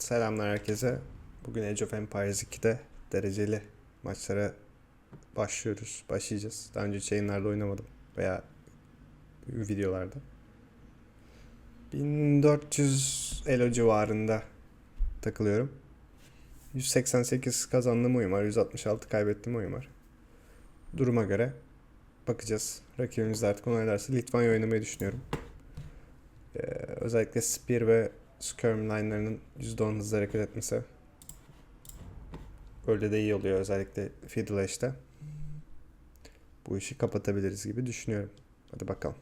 Selamlar herkese. Bugün Age of Empires 2'de dereceli maçlara başlıyoruz. Başlayacağız. Daha önce yayınlarda oynamadım veya videolarda. 1400 elo civarında takılıyorum. 188 kazandığım oyun var. 166 kaybettiğim oyun var. Duruma göre bakacağız. Rakibimiz de artık onaylarsa Litvanya oynamayı düşünüyorum. Ee, özellikle Spear ve Skirm line'larının %10 hızlı hareket etmesi öyle de iyi oluyor özellikle Fiddle Ash'te. Bu işi kapatabiliriz gibi düşünüyorum. Hadi bakalım.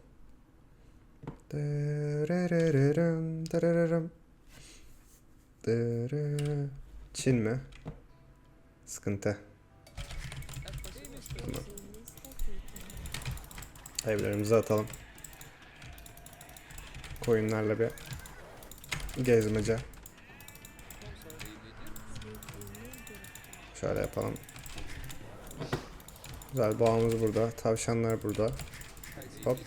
Çin mi? Sıkıntı. Tamam. Evlerimizi atalım. Koyunlarla bir gezmece. Şöyle yapalım. Güzel boğamız burada. Tavşanlar burada. Hop.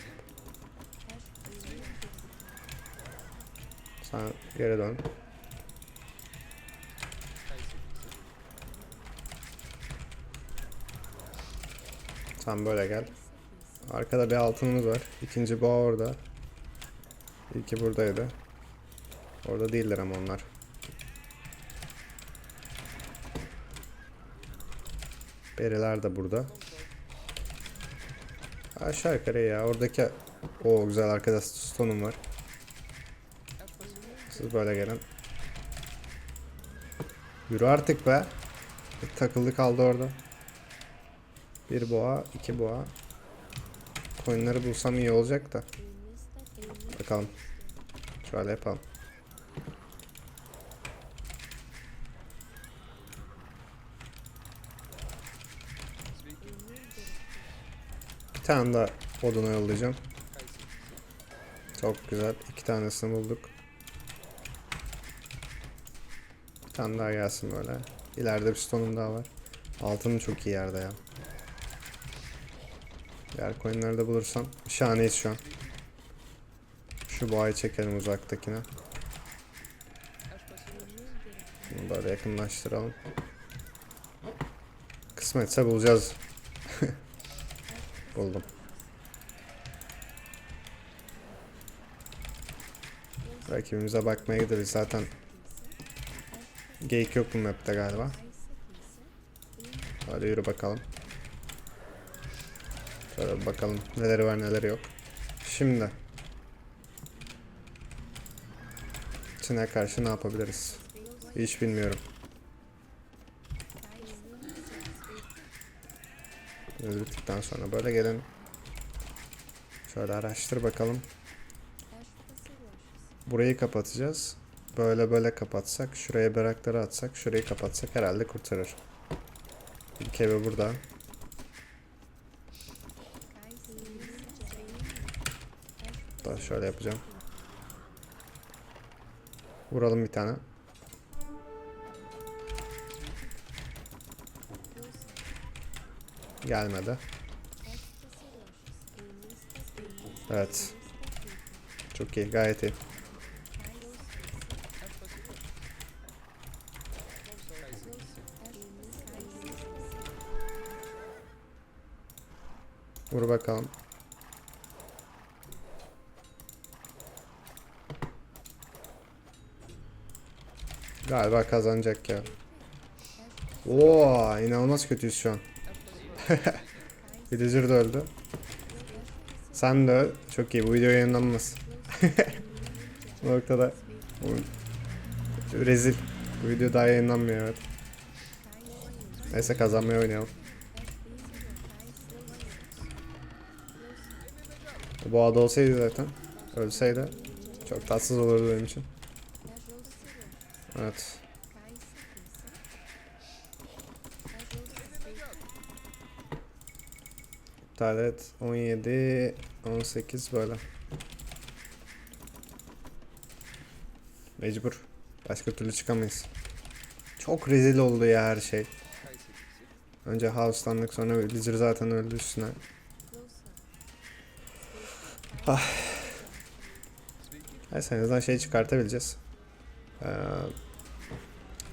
Sen geri dön. Sen böyle gel. Arkada bir altınımız var. İkinci boğa orada. İlki buradaydı. Orada değiller ama onlar. Beriler de burada. Aşağı yukarı ya. Oradaki o güzel arkada stone'um var. Siz böyle gelin. Yürü artık be. Takıldı kaldı orada. Bir boğa, iki boğa. Coinleri bulsam iyi olacak da. Bakalım. Şöyle yapalım. Bir tane daha oduna yollayacağım. Çok güzel. İki tanesini bulduk. Bir tane daha gelsin böyle. İleride bir stonum daha var. Altının çok iyi yerde ya. Diğer coinleri de bulursam şahaneyiz şu an. Şu boğayı çekelim uzaktakine. Bunu böyle yakınlaştıralım. Kısmetse bulacağız. Buldum. Rakibimize bakmaya gideriz zaten. Geyik yok bu map'te galiba. Hadi yürü bakalım. Şöyle bakalım neleri var neleri yok. Şimdi. Çin'e karşı ne yapabiliriz? Hiç bilmiyorum. Bittikten sonra böyle gelin. Şöyle araştır bakalım. Burayı kapatacağız. Böyle böyle kapatsak, şuraya barakları atsak, şurayı kapatsak herhalde kurtarır. İlk evi burada. Da şöyle yapacağım. Vuralım bir tane. Gelmedi. Evet. Çok iyi, gayet iyi. Vur bakalım. Galiba kazanacak ya. Oo, inanılmaz kötüyüz şu an. Villager de öldü. Sen de öl. Çok iyi. Bu video yayınlanmaz. Bu noktada rezil. Bu video daha yayınlanmıyor evet. Neyse kazanmaya oynayalım. Bu ada olsaydı zaten. Ölseydi. Çok tatsız olurdu benim için. Evet. İptal et. 17, 18 böyle. Mecbur. Başka türlü çıkamayız. Çok rezil oldu ya her şey. Önce House'landık sonra Blizzard zaten öldü üstüne. Ah. Neyse en azından şey çıkartabileceğiz. Ee,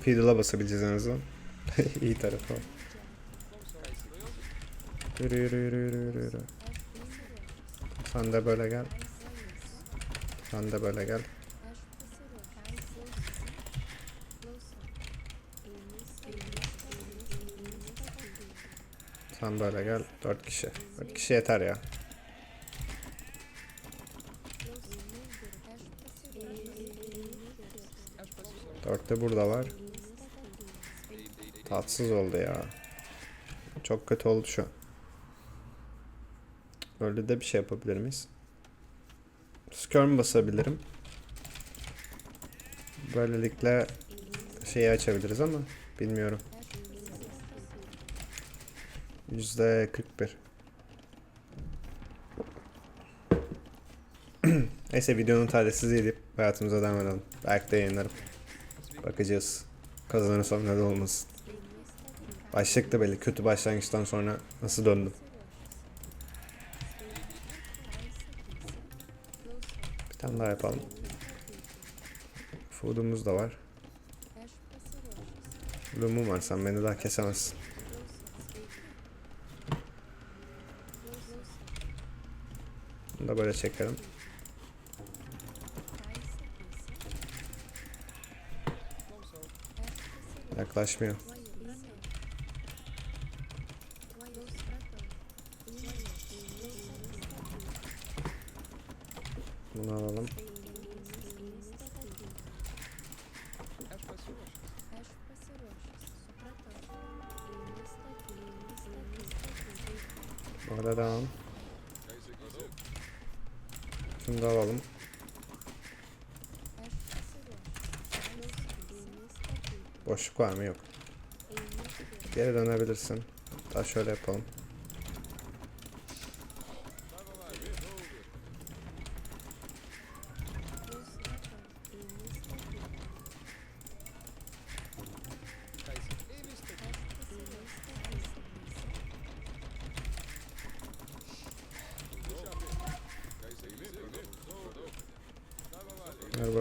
Fiddle'a basabileceğiz en azından. İyi tarafı o. Yürü yürü yürü yürü yürü yürü. Sen de böyle gel. Sen de böyle gel. Sen böyle gel. Dört kişi. Dört kişi yeter ya. Dört de burada var. Tatsız oldu ya. Çok kötü oldu şu an. Öyle de bir şey yapabilir miyiz? Skirm basabilirim. Böylelikle şeyi açabiliriz ama bilmiyorum. Yüzde 41. Neyse videonun talihsiz edip hayatımıza devam edelim. Belki de yayınlarım. Bakacağız. Kazanırsam ne de olmasın. Başlık da belli. Kötü başlangıçtan sonra nasıl döndüm. Bir tane daha yapalım. Food'umuz da var. Bloom'um var sen beni daha kesemezsin. Bunu da böyle çekelim. Yaklaşmıyor. Burada devam. Şunu da alalım. Boşluk var mı? Yok. Geri dönebilirsin. Daha şöyle yapalım.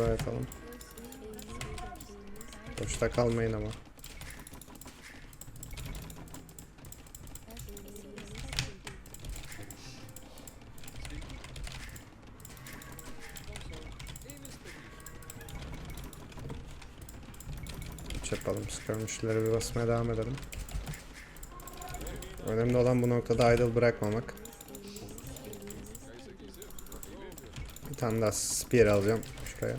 Buraya atalım. Boşta kalmayın ama. Yapalım. Skirmish'lere bir basmaya devam edelim. Önemli olan bu noktada idle bırakmamak. Bir tane daha spear alacağım şuraya.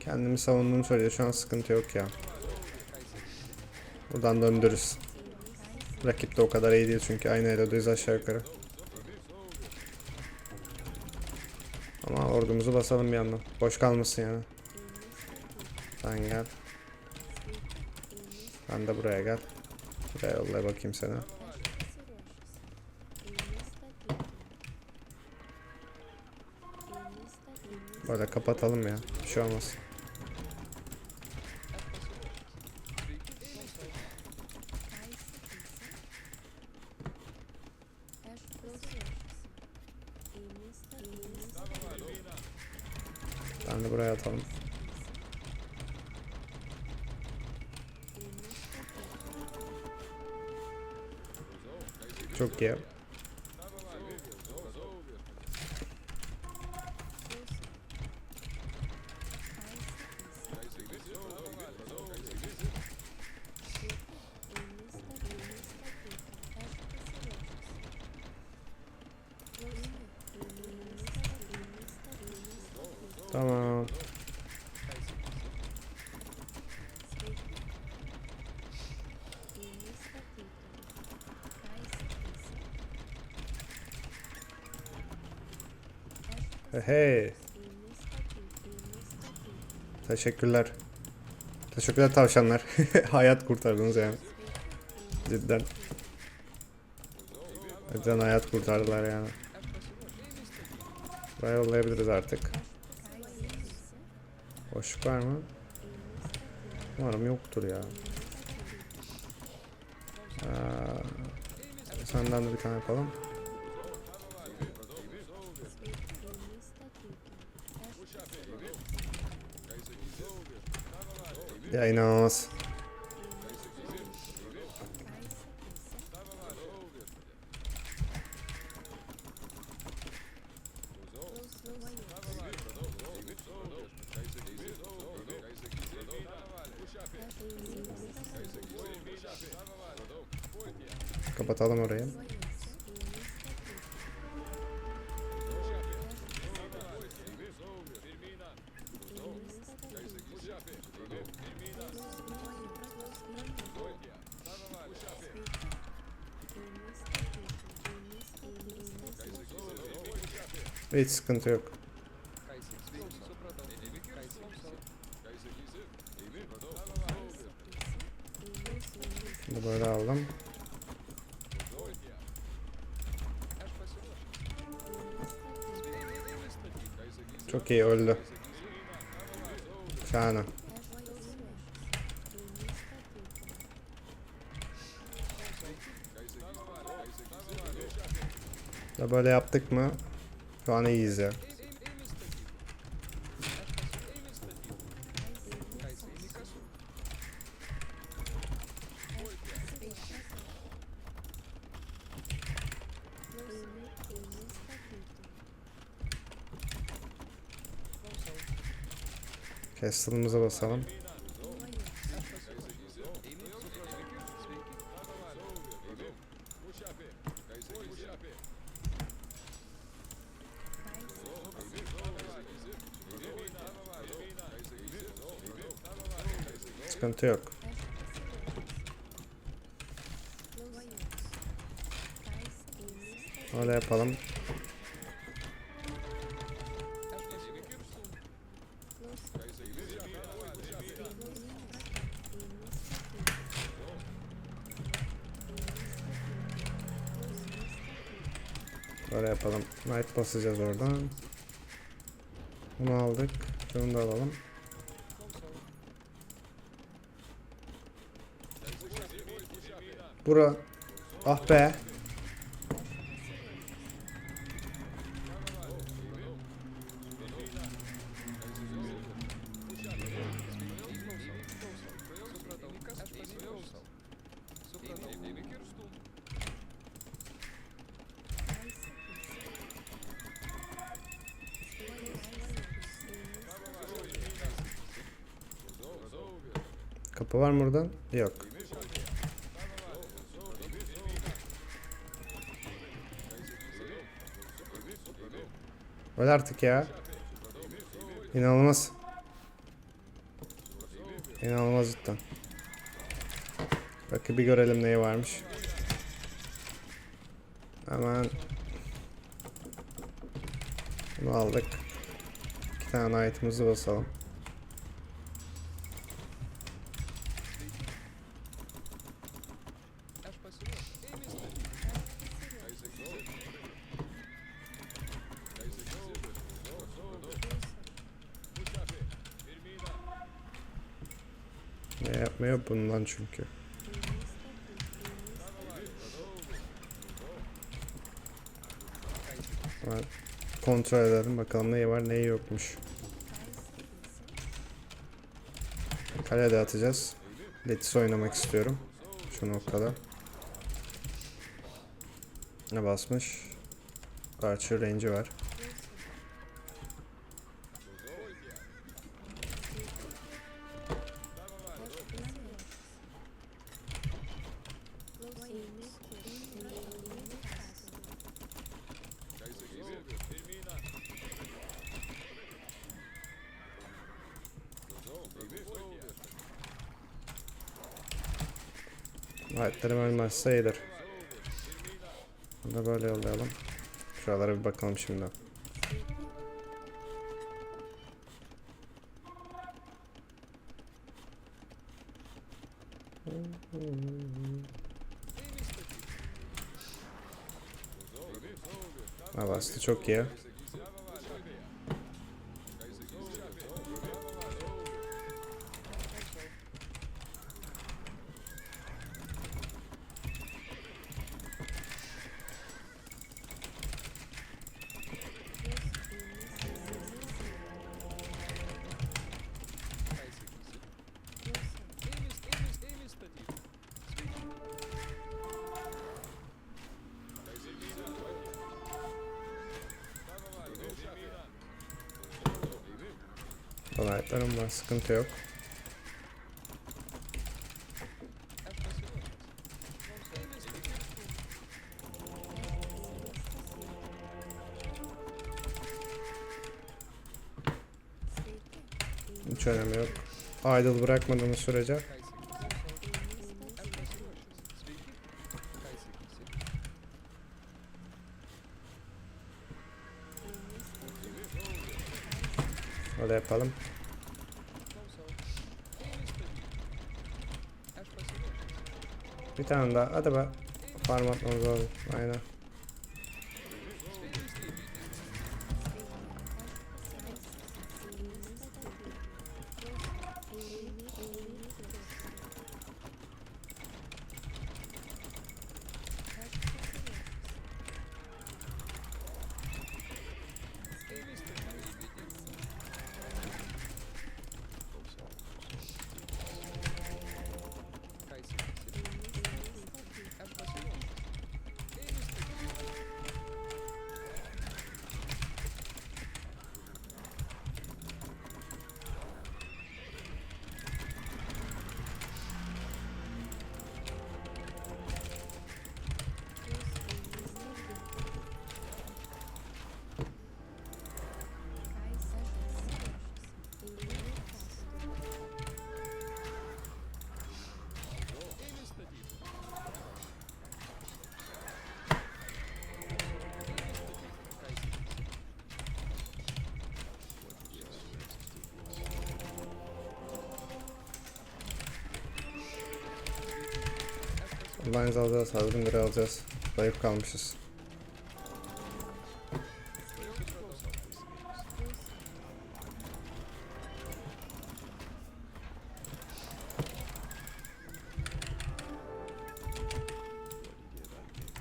Kendimi savunduğum sürece şu an sıkıntı yok ya. Buradan döndürürüz. Rakip de o kadar iyi değil çünkü aynı elodayız aşağı yukarı. Ama ordumuzu basalım bir yandan. Boş kalmasın yani. Sen gel. Sen de buraya gel. Buraya yolla bakayım sana. Böyle kapatalım ya. Bir şey olmaz. Ben de buraya atalım. Çok iyi. Hey. Teşekkürler. Teşekkürler tavşanlar. hayat kurtardınız yani. Cidden. Cidden hayat kurtardılar yani. Buraya yollayabiliriz artık. Boşluk var mı? Umarım yoktur ya. Aa, senden de bir tane yapalım. Ya inanılmaz. Kapatalım orayı. Hiç sıkıntı yok. Bunu böyle aldım. Çok iyi öldü. Şahane. Böyle yaptık mı? Şu an iyiyiz ya. Castle'ımıza basalım. Sıkıntı yok. Öyle yapalım. Böyle yapalım. Knight basacağız oradan. Bunu aldık. Şunu da alalım. Bura. Ah be. Kapı var mı oradan? Yok. Öyle artık ya. İnanılmaz. İnanılmaz cidden. Rakibi görelim neyi varmış. Hemen bunu aldık. İki tane item'ımızı basalım. Ne yapmıyor bundan çünkü. Hemen kontrol edelim bakalım neyi var neyi yokmuş. Kalede atacağız. Letis oynamak istiyorum. Şu noktada. Ne basmış? Archer range'i var. Ayetlerim ölmezse iyidir. Bunu da böyle yollayalım. Şuralara bir bakalım şimdi. Ha bastı çok iyi. Dolaylarım var. Sıkıntı yok. Hiç önemi yok. Idle bırakmadığımız sürece öyle yapalım. Bir tane daha. Hadi be. Farm atmamız lazım. Aynen. Lines alacağız. Harbinleri alacağız. Zayıf kalmışız.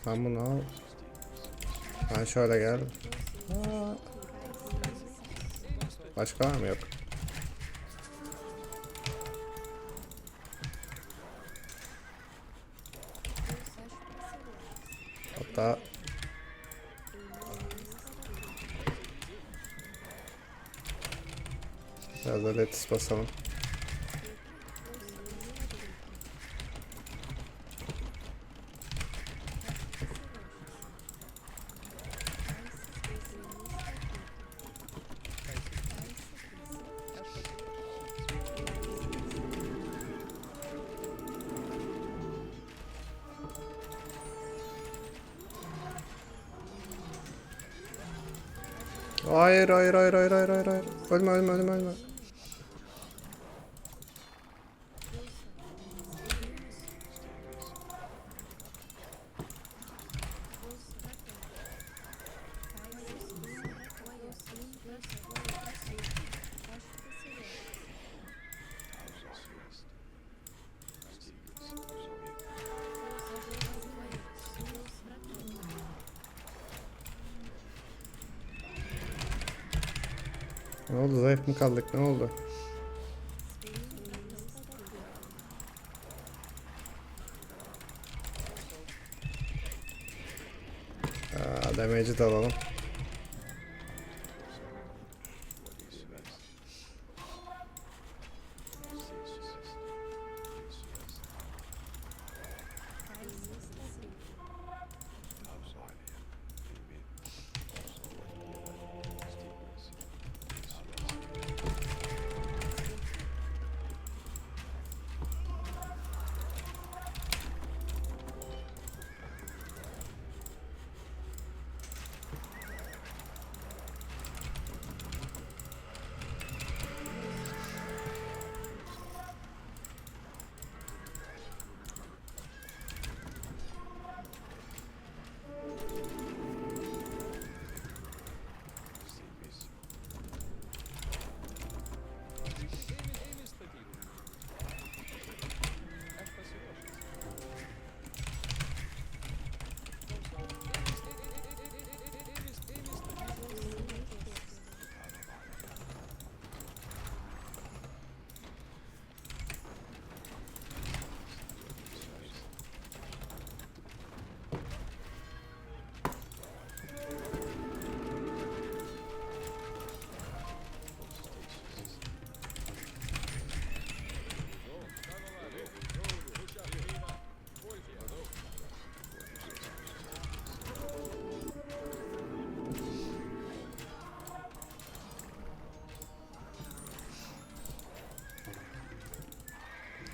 Ben bunu al. Ben şöyle. Aa. Başka var mı? Yok. Hatta Biraz da letis Hayır hayır hayır hayır hayır hayır hayır. Ölme ölme ölme ölme. Ne oldu zayıf mı kaldık ne oldu? Aa, damage'i de alalım.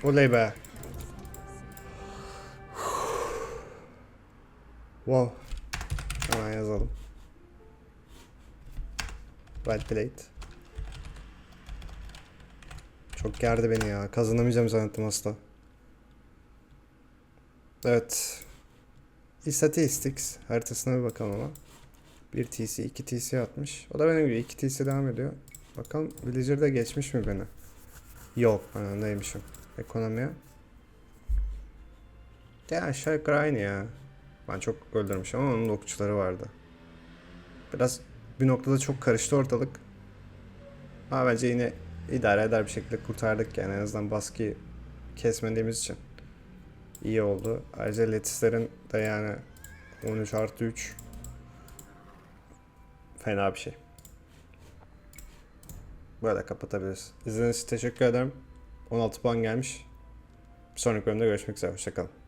Oley be. Wow. Hemen yazalım. Well played. Çok gerdi beni ya. Kazanamayacağım zannettim asla. Evet. Statistics haritasına bir bakalım ama. 1 TC, 2 TC atmış. O da benim gibi 2 TC devam ediyor. Bakalım Villager'da geçmiş mi beni? Yok, ben öndeymişim. Ekonomiye. Ya aşağı yukarı aynı ya. Ben çok öldürmüşüm ama onun da okçuları vardı. Biraz bir noktada çok karıştı ortalık. Ama bence yine idare eder bir şekilde kurtardık yani en azından baskıyı kesmediğimiz için. İyi oldu. Ayrıca Letis'lerin de yani 13 artı 3 fena bir şey. Böyle kapatabiliriz. İzlediğiniz için teşekkür ederim. 16 puan gelmiş. Bir sonraki bölümde görüşmek üzere. Hoşçakalın.